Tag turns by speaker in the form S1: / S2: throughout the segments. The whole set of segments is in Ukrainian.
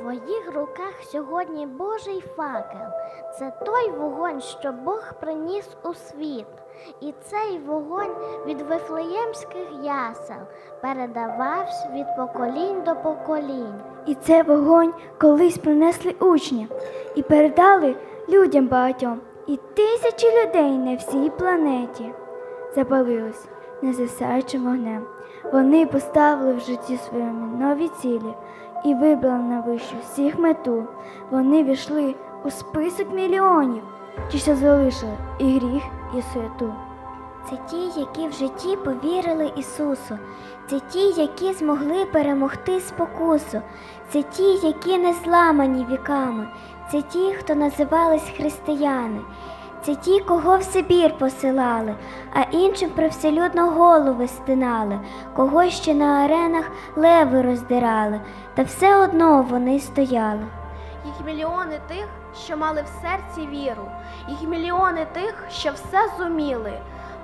S1: твоїх руках сьогодні Божий факел. Це той вогонь, що Бог приніс у світ. І цей вогонь від вифлеємських ясел передавався від поколінь до поколінь.
S2: І це вогонь колись принесли учні і передали людям багатьом. І тисячі людей на всій планеті запалились незасаючим вогнем. Вони поставили в житті своєму нові цілі і вибрали на вищу всіх мету. Вони війшли у список мільйонів, ті, що залишили і гріх, і суету.
S1: Це ті, які в житті повірили Ісусу, це ті, які змогли перемогти спокусу, це ті, які не зламані віками, це ті, хто називались християни, це ті, кого в Сибір посилали, а іншим привселюдно голови стинали, кого ще на аренах леви роздирали, та все одно вони стояли.
S3: Їх мільйони тих, що мали в серці віру, їх мільйони тих, що все зуміли,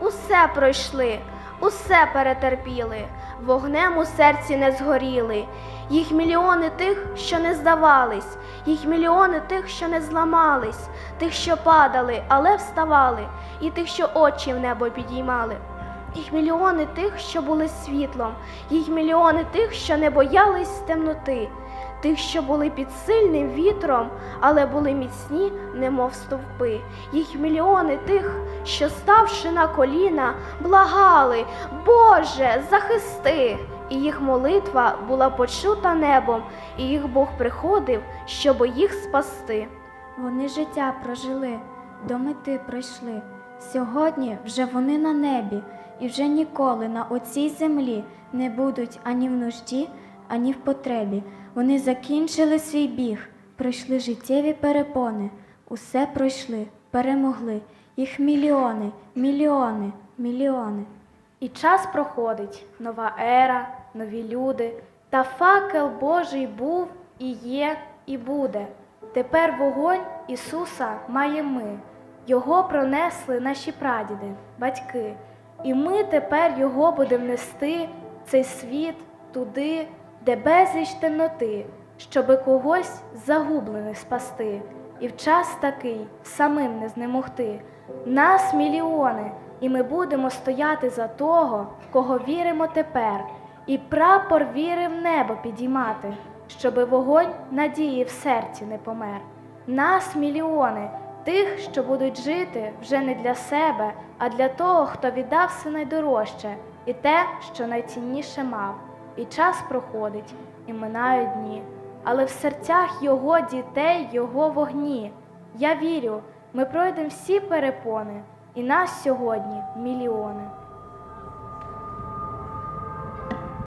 S3: усе пройшли, усе перетерпіли, вогнем у серці не згоріли. Їх мільйони тих, що не здавались, їх мільйони тих, що не зламались, тих, що падали, але вставали, і тих, що очі в небо підіймали. Їх мільйони тих, що були світлом, їх мільйони тих, що не боялись темноти, тих, що були під сильним вітром, але були міцні, немов стовпи. Їх мільйони тих, що, ставши на коліна, благали, Боже, захисти! І їх молитва була почута небом, і їх Бог приходив, щоб їх спасти.
S4: Вони життя прожили, до мети пройшли. Сьогодні вже вони на небі, і вже ніколи на оцій землі не будуть ані в нужді, ані в потребі. Вони закінчили свій біг, пройшли життєві перепони, усе пройшли, перемогли. Їх мільйони, мільйони, мільйони.
S3: І час проходить, нова ера, нові люди, та факел Божий був і є, і буде. Тепер вогонь Ісуса має ми. Його пронесли наші прадіди, батьки. І ми тепер його будемо нести, цей світ, туди, де безліч темноти, щоби когось загублених спасти. І в час такий самим не знемогти. Нас мільйони, і ми будемо стояти за того, кого віримо тепер, і прапор віри в небо підіймати, щоби вогонь надії в серці не помер. Нас мільйони, тих, що будуть жити вже не для себе, а для того, хто віддав все найдорожче, і те, що найцінніше мав. І час проходить, і минають дні, але в серцях його дітей, його вогні. Я вірю, ми пройдемо всі перепони, і нас сьогодні мільйони.